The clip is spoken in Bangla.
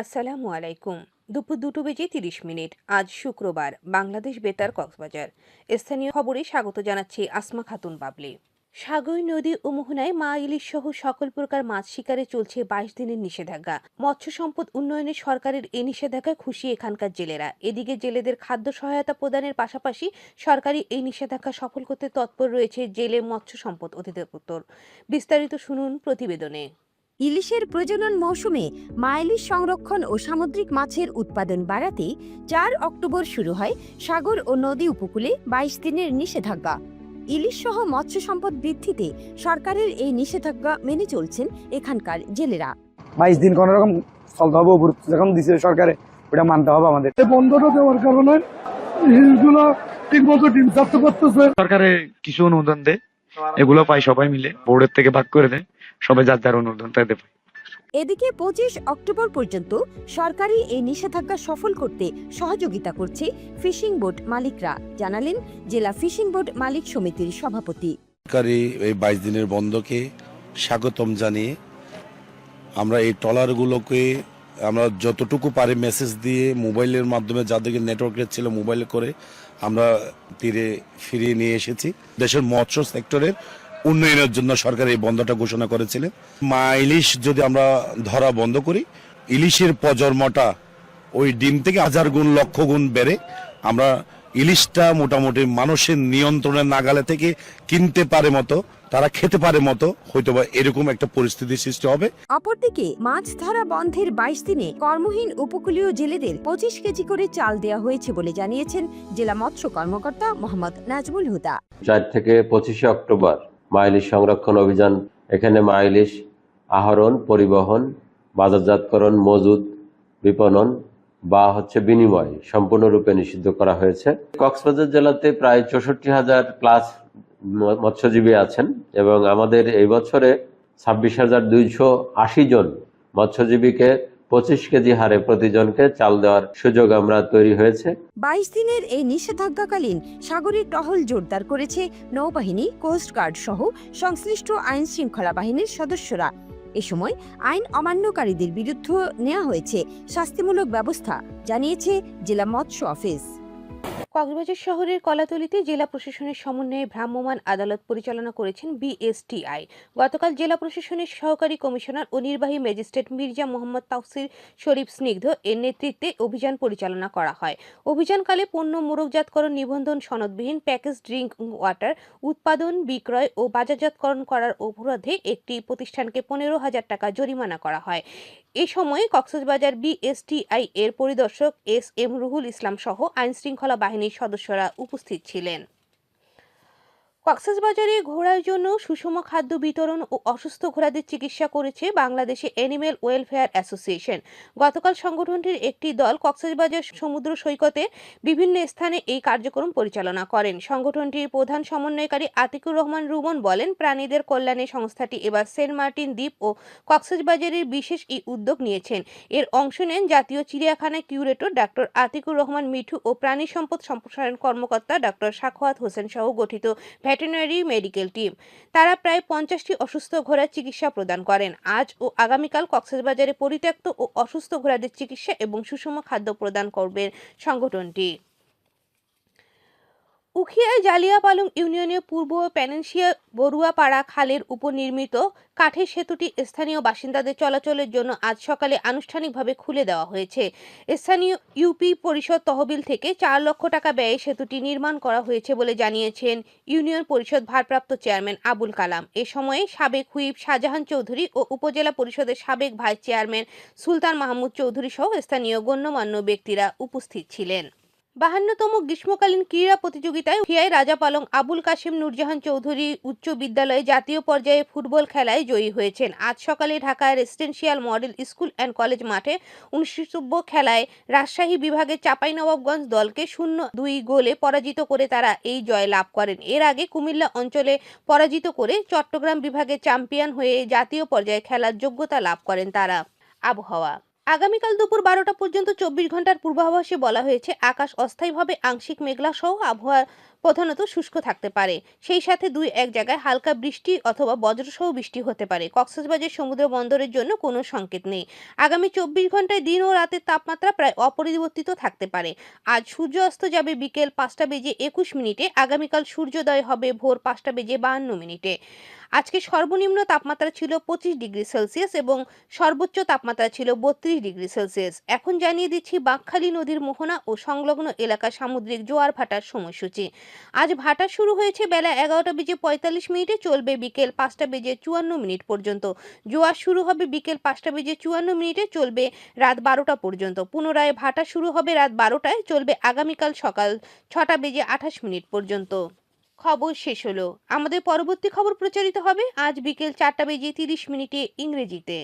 আসসালামু আলাইকুম। দুপুর দুটো বেজে তিরিশ মিনিট। আজ শুক্রবার। বাংলাদেশ বেতার, কক্সবাজার। স্থানীয় খবরে স্বাগত জানাচ্ছি আসমা খাতুন বাবলি। সাগর নদী ও মোহনায় মা ইলিশ সহ সকল প্রকার মাছ শিকারে চলছে বাইশ দিনের নিষেধাজ্ঞা। মৎস্য সম্পদ উন্নয়নে সরকারের এই নিষেধাজ্ঞায় খুশি এখানকার জেলেরা। এদিকে জেলেদের খাদ্য সহায়তা প্রদানের পাশাপাশি সরকারি এই নিষেধাজ্ঞা সফল করতে তৎপর রয়েছে জেলে মৎস্য সম্পদ অধিদপ্তর। বিস্তারিত শুনুন প্রতিবেদনে। ইলিশের প্রজনন মৌসুমে মাইলিশ সংরক্ষণ ও সামুদ্রিক মাছের উৎপাদন বাড়াতে চার অক্টোবর শুরু হয় সাগর ও নদী উপকূলে বাইশ দিনের নিষেধাজ্ঞা। ইলিশ সহ মৎস্য সম্পদ বৃদ্ধিতে সরকারের এই নিষেধাজ্ঞা মেনে চলছেন এখানকার জেলেরা। বাইশ দিন কোন রকম চলতে হবে যখন দিছে সরকারে ওটা মানতে হবে আমাদের। বন্ধটা দেওয়ার কারণে ইলিশগুলো ঠিক মতো ডিম চাষতে করতেছে। সরকারে কিছু অনুদান দেয় এগুলো পাই সবাই মিলে বোর্ডের থেকে ভাগ করে দেয়। সবাই যার যার অনুদানটা দেবে। এদিকে পঁচিশ অক্টোবর পর্যন্ত সরকারি এই নিষেধাজ্ঞা সফল করতে সহযোগিতা করছে ফিশিং বোট মালিকরা। জানালেন জেলা ফিশিং বোট মালিক সমিতির সভাপতি। সরকারি এই বাইশ দিনের বন্ধকে স্বাগতম জানিয়ে আমরা এই ট্রলারগুলোকে আমরা যতটুকু পারি মেসেজ দিয়ে মোবাইলের মাধ্যমে যাদেরকে নেটওয়ার্কের ছিল মোবাইলে করে আমরা তীরে ফিরিয়ে নিয়ে এসেছি। দেশের মৎস্য সেক্টরের উন্নয়নের জন্য সরকার এই বন্ধটা ঘোষণা করেছিলেন। মা ইলিশ যদি আমরা ধরা বন্ধ করি ইলিশের প্রজন্মটা ওই ডিম থেকে হাজার গুণ লক্ষ গুণ বেড়ে আমরা ইলিশটা মোটামুটি মানুষের নিয়ন্ত্রণের নাগালে থেকে কিনতে পারে মতো তারা খেতে পারে মতো হয়তো বা এরকম একটা পরিস্থিতি সৃষ্টি হবে। অপরদিকে মাছ ধরা বন্ধের বাইশ দিনে কর্মহীন উপকূলীয় জেলেদের পঁচিশ কেজি করে চাল দেওয়া হয়েছে বলে জানিয়েছেন জেলা মৎস্য কর্মকর্তা মোহাম্মদ নাজমুল হুদা। চার থেকে পঁচিশে অক্টোবর মাইলিশ সংরক্ষণ অভিযান। এখানে মাইলিশ আহরণ, পরিবহন, বাজারজাতকরণ মজুদ বিপণন বা হচ্ছে বিনিময় সম্পূর্ণরূপে নিষিদ্ধ করা হয়েছে। কক্সবাজার জেলাতে প্রায় চৌষট্টি হাজার প্লাস মৎস্যজীবী আছেন এবং আমাদের এই বছরে ছাব্বিশ হাজার দুইশো আশি জন মৎস্যজীবীকে পঁচিশ কেজি হারে প্রতিজনকে চাল দেওয়ার সুযোগ আমরা তৈরি হয়েছে। বাইশ দিনের এই নিষেধাজ্ঞাকালীন সাগরে টহল জোরদার করেছে নৌবাহিনী কোস্টগার্ড সহ সংশ্লিষ্ট আইন শৃঙ্খলা বাহিনীর সদস্যরা। এ সময় আইন অমান্যকারীদের বিরুদ্ধে নেওয়া হয়েছে শাস্তিমূলক ব্যবস্থা, জানিয়েছে জেলা মৎস্য অফিস। কক্সবাজার শহরের কলাতলিতে জেলা প্রশাসনের সমন্বয়ে ভ্রাম্যমাণ আদালত পরিচালনা করেছেন বিএসটিআই। গতকাল জেলা প্রশাসনের সহকারী কমিশনার ও নির্বাহী ম্যাজিস্ট্রেট মির্জা মোহাম্মদ তাফসির শরীফ স্নিগ্ধ এর নেতৃত্বে অভিযান পরিচালনা করা হয়। অভিযানকালে পণ্য মোড়কজাতকরণ নিবন্ধন সনদবিহীন প্যাকেজ ড্রিঙ্ক ওয়াটার উৎপাদন, বিক্রয় ও বাজারজাতকরণ করার অপরাধে একটি প্রতিষ্ঠানকে পনেরো হাজার টাকা জরিমানা করা হয়। এ সময় কক্সবাজার বিএসটিআই এর পরিদর্শক এস এম রুহুল ইসলাম সহ আইন শৃঙ্খলা সদস্যরা উপস্থিত ছিলেন। কক্সবাজারে ঘোড়ার জন্য সুষম খাদ্য বিতরণ ও অসুস্থ ঘোড়াদের চিকিৎসা করেছে বাংলাদেশে অ্যানিমেল ওয়েলফেয়ার অ্যাসোসিয়েশন। গতকাল সংগঠনটির একটি দল কক্সবাজার সমুদ্র সৈকতে বিভিন্ন স্থানে এই কার্যক্রম পরিচালনা করেন। সংগঠনটির প্রধান সমন্বয়কারী আতিকুর রহমান রুমন বলেন, প্রাণীদের কল্যাণে সংস্থাটি এবার সেন্ট মার্টিন দ্বীপ ও কক্সবাজারের বিশেষ এই উদ্যোগ নিয়েছেন। এর অংশ নেন জাতীয় চিড়িয়াখানা কিউরেটর ডাক্তার আতিকুর রহমান মিঠু ও প্রাণী সম্পদ সম্প্রসারণ কর্মকর্তা ডাক্তার সাখোয়াত হোসেন সহ গঠিত ভেটেরিনারি মেডিকেল টিম। তারা প্রায় পঞ্চাশটি অসুস্থ ঘোড়ার চিকিৎসা প্রদান করেন। আজ ও আগামীকাল কক্সবাজারে পরিত্যক্ত ও অসুস্থ ঘোড়াদের চিকিৎসা এবং সুষম খাদ্য প্রদান করবেন সংগঠনটি। উখিয়ায় জালিয়াপালং ইউনিয়নের পূর্ব প্যানেনশিয়া বড়ুয়াপাড়া খালের উপর নির্মিত কাঠের সেতুটি স্থানীয় বাসিন্দাদের চলাচলের জন্য আজ সকালে আনুষ্ঠানিকভাবে খুলে দেওয়া হয়েছে। স্থানীয় ইউপি পরিষদ তহবিল থেকে চার লক্ষ টাকা ব্যয়ে সেতুটি নির্মাণ করা হয়েছে বলে জানিয়েছেন ইউনিয়ন পরিষদ ভারপ্রাপ্ত চেয়ারম্যান আবুল কালাম। এ সময়ে সাবেক হুইপ শাহজাহান চৌধুরী ও উপজেলা পরিষদের সাবেক ভাইস চেয়ারম্যান সুলতান মাহমুদ চৌধুরী সহ স্থানীয় গণ্যমান্য ব্যক্তিরা উপস্থিত ছিলেন। বাহান্নতম গ্রীষ্মকালীন ক্রীড়া প্রতিযোগিতায় হিয়ায় রাজা পালং আবুল কাশেম, নুরজাহান চৌধুরী উচ্চ বিদ্যালয়ে জাতীয় পর্যায়ে ফুটবল খেলায় জয়ী হয়েছেন। আজ সকালে ঢাকায় residential model school and college মাঠে অনুষ্ঠিতব্য খেলায় রাজশাহী বিভাগের চাঁপাইনবাবগঞ্জ দলকে শূন্য দুই গোলে পরাজিত করে তারা এই জয় লাভ করেন। এর আগে কুমিল্লা অঞ্চলে পরাজিত করে চট্টগ্রাম বিভাগে চ্যাম্পিয়ন হয়ে জাতীয় পর্যায়ে খেলার যোগ্যতা লাভ করেন তারা। আবহাওয়া আগামীকাল দুপুর বারোটা পর্যন্ত চব্বিশ ঘণ্টার পূর্বাভাসে বলা হয়েছে, আকাশ অস্থায়ীভাবে আংশিক মেঘলা সহ আবহাওয়া প্রধানত শুষ্ক থাকতে পারে। সেই সাথে দুই এক জায়গায় হালকা বৃষ্টি অথবা বজ্রসহ বৃষ্টি হতে পারে। কক্সবাজার সমুদ্র বন্দরের জন্য কোনো সংকেত নেই। আগামী চব্বিশ ঘন্টায় দিন ও রাতের তাপমাত্রা প্রায় অপরিবর্তিত থাকতে পারে। আজ সূর্য অস্ত যাবে বিকেল পাঁচটা বেজে একুশ মিনিটে, আগামীকাল সূর্যোদয় হবে ভোর পাঁচটা বেজে বাহান্ন মিনিটে। আজকে সর্বনিম্ন তাপমাত্রা ছিল পঁচিশ ডিগ্রি সেলসিয়াস এবং সর্বোচ্চ তাপমাত্রা ছিল বত্রিশ ডিগ্রি সেলসিয়াস। এখন জানিয়ে দিচ্ছি, বাঁকখালী নদীর মোহনা ও সংলগ্ন এলাকা সামুদ্রিক জোয়ার ভাটার সময়সূচি। আজ ভাটা শুরু হয়েছে বেলা এগারোটা বেজে পঁয়তাল্লিশ মিনিটে, চলবে বিকেল পাঁচটা বেজে চুয়ান্ন মিনিট পর্যন্ত। জোয়ার শুরু হবে বিকেল পাঁচটা বেজে চুয়ান্ন মিনিটে, চলবে রাত বারোটা পর্যন্ত। পুনরায় ভাটা শুরু হবে রাত বারোটায়, চলবে আগামীকাল সকাল ছটা বেজে আঠাশ মিনিট পর্যন্ত। খবর শেষ হলো। আমাদের পরবর্তী খবর প্রচারিত হবে আজ বিকেল চারটা বেজে তিরিশ মিনিটে ইংরেজিতে।